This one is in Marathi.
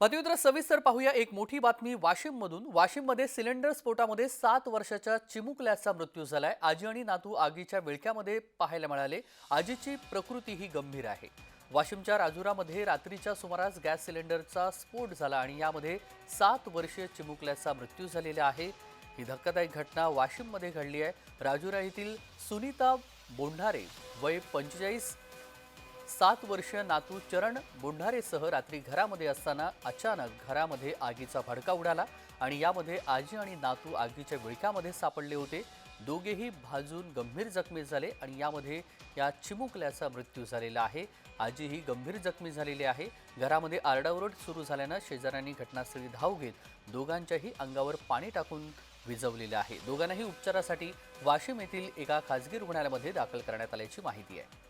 पदव्युत्तर सविस्तर पाहूया. एक मोठी बातमी वाशिममधून. वाशिममध्ये सिलेंडर स्फोटामध्ये सात वर्षाच्या चिमुकल्याचा मृत्यू झालाय. आजी आणि नातू आगीच्या विळक्यामध्ये पाहायला मिळाले. आजीची प्रकृती ही गंभीर आहे. वाशिमच्या राजुरामध्ये रात्रीच्या सुमारास गॅस सिलेंडरचा स्फोट झाला आणि यामध्ये सात वर्षीय चिमुकल्याचा मृत्यू झालेला आहे. ही धक्कादायक घटना वाशिममध्ये घडली आहे. राजुरा येथील सुनीता बोंढारे वय पंचेचाळीस सात वर्ष नातू चरण बोंढारेसह रात्री घरामध्ये असताना अचानक घरामध्ये आगीचा भडका उडाला आणि यामध्ये आजी आणि नातू आगीच्या विळख्यामध्ये सापडले होते. दोघेही भाजून गंभीर जखमी झाले आणि यामध्ये या चिमुकल्याचा मृत्यू झालेला आहे. आजी ही गंभीर जखमी झालेली आहे. घरामध्ये आरडाओरड सुरू झाल्यानं शेजाऱ्यांनी घटनास्थळी धाव घेत दोघांच्याही अंगावर पाणी टाकून विझवलेलं आहे. दोघांनाही उपचारासाठी वाशिम येथील एका खाजगी रुग्णालयामध्ये दाखल करण्यात आल्याची माहिती आहे.